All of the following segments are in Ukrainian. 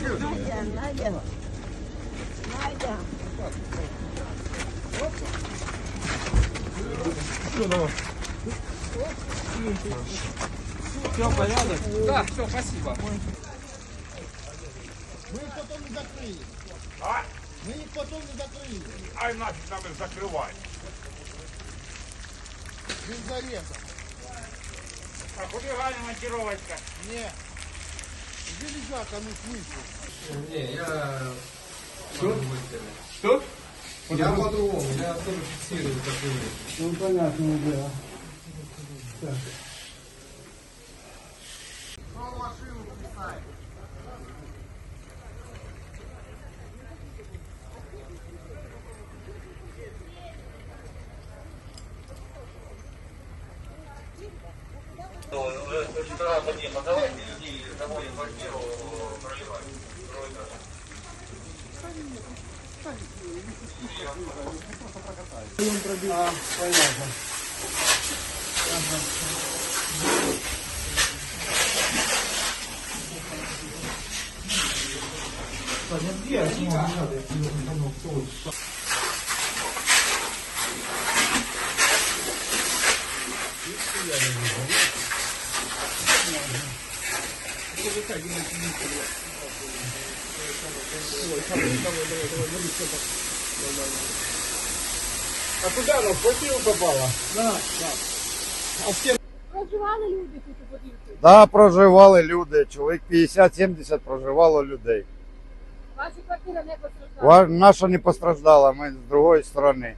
Найдем, найдем. Найдем. Все, порядок? Да, все, спасибо. Мы их потом не закрыли. А? Мы их потом не закрыли. Ай нафиг нам их закрывать. Без зареза. А хулигане монтировочка. Не. Железяка, ну смысл. Не, я... Что? Я по-другому, я тоже фиксирую такую вещь. Ну, понятное дело. А, понятно. А куда она? В квартиру попала? Проживали люди тут у будинку? Да, проживали люди. Чоловік 50-70 проживало людей. Ваша квартира не постраждала? Ва- Наша не постраждала, ми з другої сторони.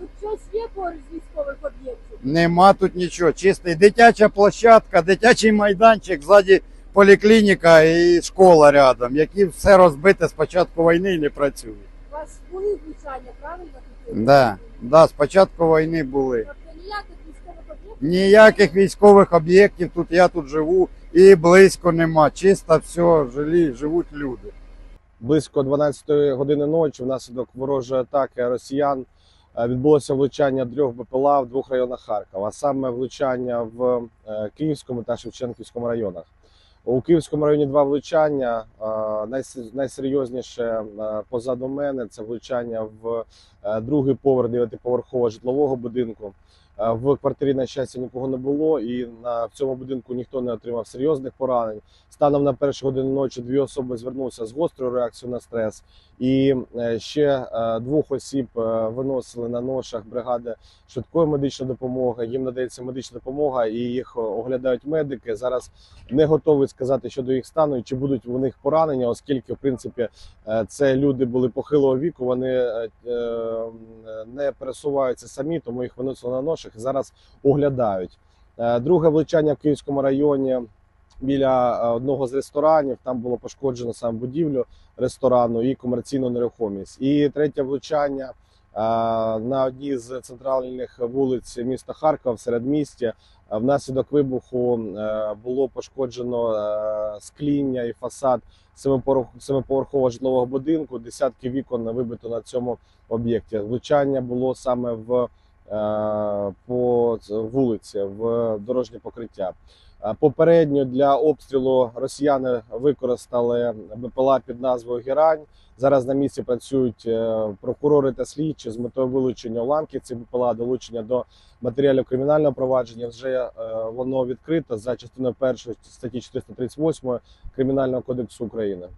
Тут щось є поруч з військових об'єктів? Нема тут нічого. Чистий дитяча площадка, дитячий майданчик, ззаді поліклініка і школа рядом, які все розбите з початку війни і не працюють. У вас були влучання, правильно? Да, да, з початку війни були. Тобто ніяких військових об'єктів? Ніяких військових об'єктів тут я тут живу і близько нема. Чисто все, жилі, живуть люди. близько 12 години ночі внаслідок ворожої атаки росіян відбулося влучання трьох БПЛА в двох районах Харкова, а саме влучання в е, Київському та Шевченківському районах. У Київському районі два влучання. е, Найсерйозніше е, позаду мене це влучання в е, другий поверх дев'ятиповерхового житлового будинку. В квартирі, на щастя, нікого не було, і на в цьому будинку ніхто не отримав серйозних поранень. Станом на першу годину ночі дві особи звернулися з гострою реакцією на стрес, і е, ще е, двох осіб е, виносили на ношах бригади швидкої медичної допомоги. Їм надається медична допомога, і їх оглядають медики. Зараз не готовий сказати щодо їх стану чи будуть у них поранення, оскільки в принципі це люди були похилого віку. Вони не пересуваються самі, тому їх виносили на ношах і зараз оглядають. Е, Друге влучання в Київському районі біля е, одного з ресторанів. Там було пошкоджено саме будівлю ресторану і комерційну нерухомість. І третє влучання е, на одній з центральних вулиць міста Харкова в середмісті. Внаслідок вибуху було пошкоджено скління і фасад семиповерхового житлового будинку. Десятки вікон вибито на цьому об'єкті. Влучання було саме в по вулиці в дорожнє покриття. Е, Попередньо для обстрілу росіяни використали БПЛА під назвою Герань. Зараз на місці працюють е, прокурори та слідчі з метою вилучення уламків цих БПЛА, долучення до матеріалів кримінального провадження. Вже е, воно відкрито за частиною першої статті 438 Кримінального кодексу України.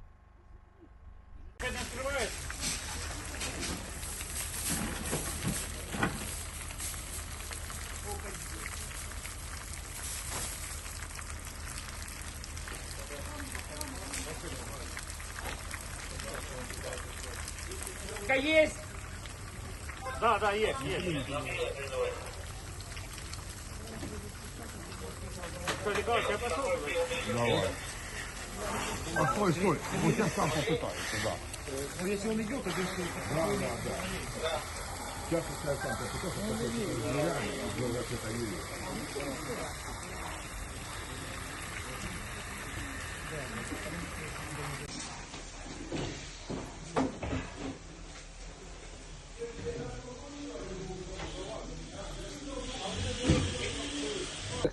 Есть? Да, да, есть, есть. Что, Николай, я пошел? А стой, стой. Вот сейчас сам попытается, да. Ну, если он идет, то ты... Да, да, да. Сейчас я сам попытался, потому что нереально сделать это Юрий.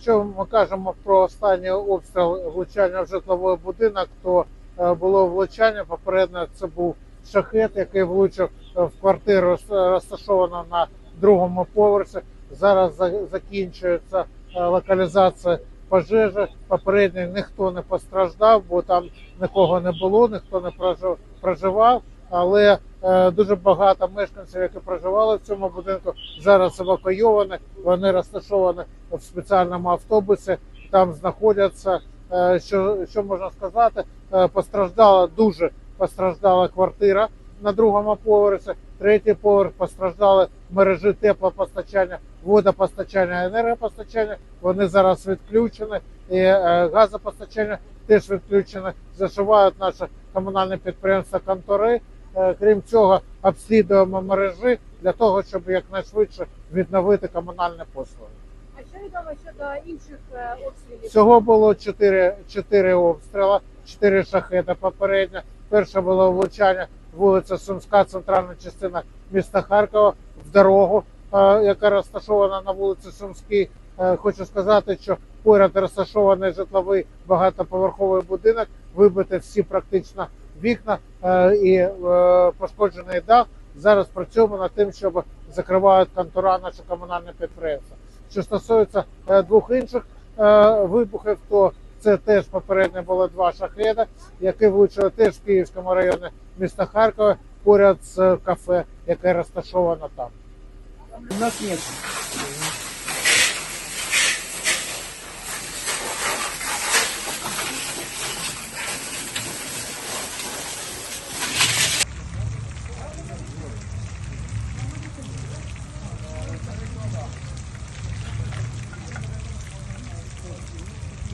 Якщо ми кажемо про останній обстріл влучання в житловий будинок, то е, було влучання. Попередньо це був шахет, який влучив е, в квартиру, с- розташовану на другому поверсі. Зараз закінчується е, локалізація пожежі. Попередньо ніхто не постраждав, бо там нікого не було, ніхто не прожив- проживав. Але е, дуже багато мешканців, які проживали в цьому будинку, зараз евакуйовані. Вони розташовані в спеціальному автобусі. Там знаходяться. Е, що, що можна сказати? Е, постраждала дуже постраждала квартира на другому поверсі. Третій поверх постраждали мережі теплопостачання, водопостачання, енергопостачання. Вони зараз відключені, і газопостачання теж відключене. Зашивають наші комунальні підприємства контори. Е, Крім цього, обслідуємо мережі для того, щоб якнайшвидше відновити комунальні послуги. А що відомо щодо інших е, обстрілів? Всього було 4, 4 обстріли, 4 шахети попередньо. Перше було влучання вулиця Сумська, центральна частина міста Харкова в дорогу, е, яка розташована на вулиці Сумській. Хочу сказати, що поряд розташований житловий багатоповерховий будинок, вибити всі практично вікна е, і е, пошкоджений дах. Зараз працюємо над тим, щоб закривають контура наші комунальні підприємства. Що стосується е, двох інших вибухів, то це теж попередньо було два шахеда, які влучили теж в Київському районі міста Харкова поряд з кафе, яке розташовано там. У нас нет